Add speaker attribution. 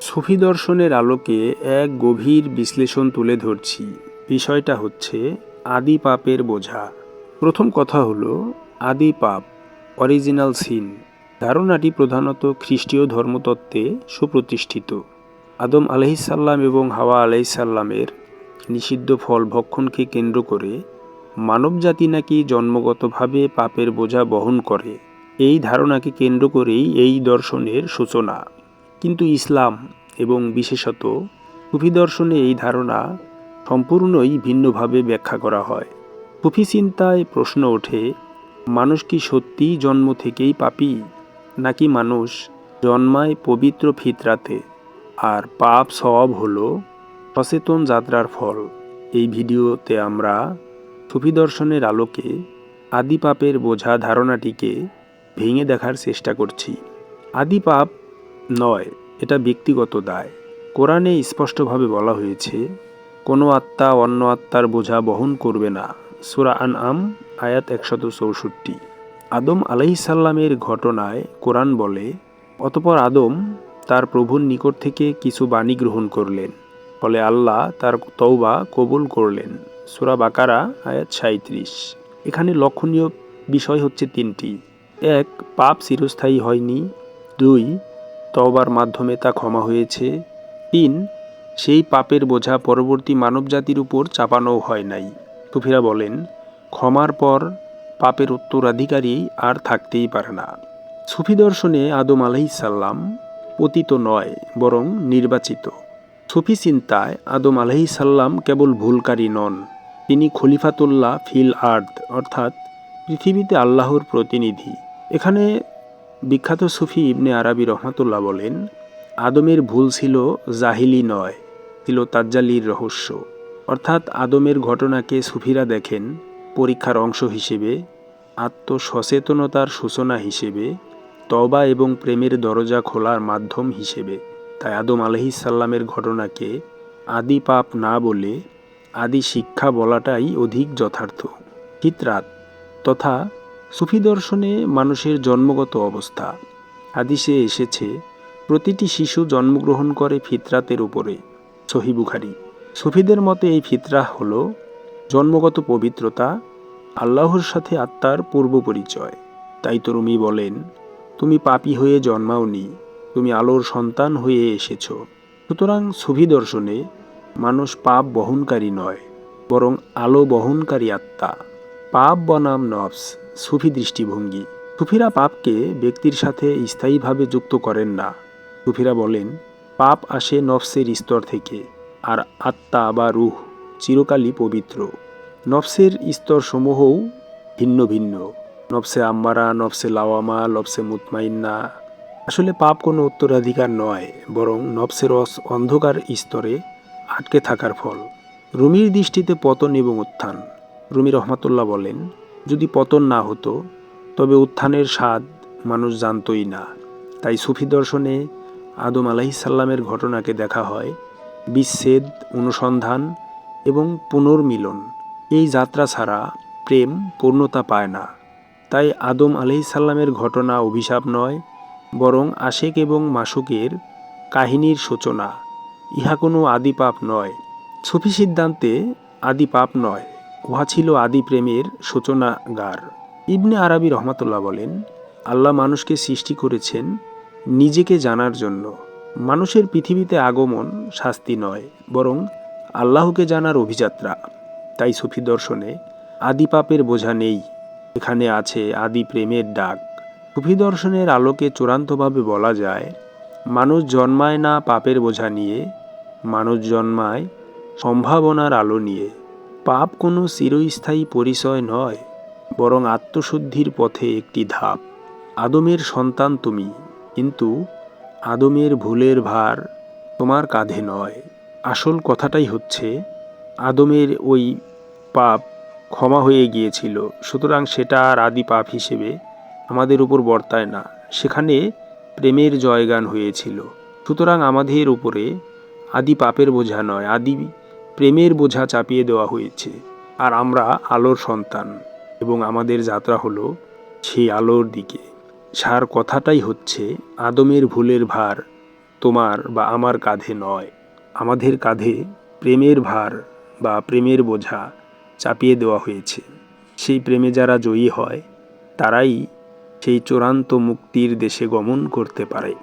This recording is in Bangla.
Speaker 1: সুফি দর্শনের আলোকে এক গভীর বিশ্লেষণ তুলে ধরছি। বিষয়টা হচ্ছে আদি পাপের বোঝা। প্রথম কথা হলো, আদি পাপ অরিজিনাল সিন ধারণাটি প্রধানত খ্রিস্টীয় ধর্মতত্ত্বে সুপ্রতিষ্ঠিত। আদম আলহিসাল্লাম এবং হাওয়া আলহিসাল্লামের নিষিদ্ধ ফল ভক্ষণকে কেন্দ্র করে মানবজাতি নাকি জন্মগতভাবে পাপের বোঝা বহন করে। এই ধারণাকে কেন্দ্র করেই এই দর্শনের সূচনা। কিন্তু ইসলাম এবং বিশেষত সুফি দর্শনে এই ধারণা সম্পূর্ণই ভিন্নভাবে ব্যাখ্যা করা হয়। সুফি চিন্তায় প্রশ্ন ওঠে, মানুষ কি সত্যিই জন্ম থেকেই পাপী, নাকি মানুষ জন্মায় পবিত্র ফিতরাতে? আর পাপ সব হল সচেতন যাত্রার ফল। এই ভিডিওতে আমরা সুফি দর্শনের আলোকে আদি পাপের বোঝা ধারণাটিকে ভেঙে দেখার চেষ্টা করছি। আদি পাপ নয়, এটা ব্যক্তিগত দায়। কোরআনে স্পষ্টভাবে বলা হয়েছে, কোনো আত্মা অন্য আত্মার বোঝা বহন করবে না। সুরা আন আম আয়াত একশত চৌষট্টি। আদম আলাইসাল্লামের ঘটনায় কোরআন বলে, অতপর আদম তার প্রভুর নিকট থেকে কিছু বাণী গ্রহণ করলেন। ফলে আল্লাহ তার তৌবা কবুল করলেন। সুরা বাকারা, আয়াত সাঁত্রিশ এখানে লক্ষণীয় বিষয় হচ্ছে তিনটি। এক, পাপ চিরস্থায়ী হয়নি। দুই তওবার মাধ্যমে তা ক্ষমা হয়েছে। তিন, সেই পাপের বোঝা পরবর্তী মানবজাতির উপর চাপানো হয় নাই। সুফিরা বলেন, ক্ষমার পর পাপের উত্তরাধিকারী আর থাকতেই পারে না। সুফি দর্শনে আদম আলহিসাল্লাম পতিত নয়, বরং নির্বাচিত। সুফি চিন্তায় আদম আলহিসাল্লাম কেবল ভুলকারী নন। তিনি খলিফাতুল্লাহ ফিল আর্থ অর্থাৎ পৃথিবীতে আল্লাহর প্রতিনিধি। এখানে বিখ্যাত সুফি ইবনে আরবি রহমাতুল্লাহ বলেন, আদমের ভুল ছিল জাহিলি নয়, ছিল তাজ্জালির রহস্য। অর্থাৎ আদমের ঘটনাকে সুফিরা দেখেন পরীক্ষার অংশ হিসেবে, আত্মসচেতনতার সূচনা হিসেবে তবা এবং প্রেমের দরজা খোলার মাধ্যম হিসেবে। তাই আদম আলহিসাল্লামের ঘটনাকে আদি পাপ না বলে আদি শিক্ষা বলাটাই অধিক যথার্থ। ফিতরাত তথা সুফি দর্শনে মানুষের জন্মগত অবস্থা। হাদিসে এসেছে, প্রতিটি শিশু জন্মগ্রহণ করে ফিতরাতের উপরে, সহি বুখারি। সুফিদের মতে এই ফিতরা হল জন্মগত পবিত্রতা, আল্লাহর সাথে আত্মার পূর্ব পরিচয়। তাই তো রুমি বলেন, তুমি পাপী হয়ে জন্মাওনি, তুমি আলোর সন্তান হয়ে এসেছ। সুতরাং সুফি দর্শনে মানুষ পাপ বহনকারী নয়, বরং আলো বহনকারী আত্মা। পাপ বনাম নফস, সুফি দৃষ্টিভঙ্গি। সুফিরা পাপকে ব্যক্তির সাথে স্থায়ীভাবে যুক্ত করেন না। সুফিরা বলেন, পাপ আসে নফসের স্তর থেকে, আর আত্মা বা রুহ চিরকালই পবিত্র। নফসের স্তর সমূহও ভিন্ন ভিন্ন। নফসে আম্মারা, নফসে লাওয়ামা, নফসে মুতমাইন্না। আসলে পাপ কোনো উত্তরাধিকার নয়, বরং নফসের অন্ধকার স্তরে আটকে থাকার ফল। রুমির দৃষ্টিতে পতন এবং উত্থান। রুমি রহমাতুল্লাহ বলেন, যদি পতন না হতো, তবে উত্থানের স্বাদ মানুষ জানতই না। তাই সুফি দর্শনে আদম আলাহিসাল্লামের ঘটনাকে দেখা হয়, বিচ্ছেদ, অনুসন্ধান এবং পুনর্মিলন। এই যাত্রা ছাড়া প্রেম পূর্ণতা পায় না। তাই আদম আলাইসাল্লামের ঘটনা অভিশাপ নয়, বরং আশেক এবং মাসুকের কাহিনীর সূচনা। ইহা কোনো আদি পাপ নয়। সুফি সিদ্ধান্তে আদি পাপ নয়। উহা ছিল আদি প্রেমের সূচনাগার। ইবনে আরবি রহমাতুল্লাহ বলেন, আল্লাহ মানুষকে সৃষ্টি করেছেন নিজেকে জানার জন্য। মানুষের পৃথিবীতে আগমন শাস্তি নয়, বরং আল্লাহকে জানার অভিযাত্রা। তাই সুফি দর্শনে আদি পাপের বোঝা নেই। এখানে আছে আদি প্রেমের ডাক। সুফি দর্শনের আলোকে চূড়ান্তভাবে বলা যায়, মানুষ জন্মায় না পাপের বোঝা নিয়ে, মানুষ জন্মায় সম্ভাবনার আলো নিয়ে। পাপ কোনো চিরস্থায়ী পরিচয় নয়, বরং আত্মশুদ্ধির পথে একটি ধাপ। আদমের সন্তান তুমি, কিন্তু আদমের ভুলের ভার তোমার কাঁধে নয়। আসল কথাটাই হচ্ছে, আদমের ওই পাপ ক্ষমা হয়ে গিয়েছিল, সুতরাং সেটা আর আদি পাপ হিসেবে আমাদের উপর বর্তায় না। সেখানে প্রেমের জয়গান হয়েছিল, সুতরাং আমাদের উপরে আদি পাপের বোঝা নয়। আদি প্রেমের বোঝা চাপিয়ে দেওয়া হয়েছে। আর আমরা আলোর সন্তান এবং আমাদের যাত্রা হলো সেই আলোর দিকে। সার কথাটাই হচ্ছে, আদমের ভুলের ভার তোমার বা আমার কাঁধে নয়। আমাদের কাঁধে প্রেমের ভার বা প্রেমের বোঝা চাপিয়ে দেওয়া হয়েছে। সেই প্রেমে যারা জয়ী হয়, তারাই সেই চূড়ান্ত মুক্তির দেশে গমন করতে পারে।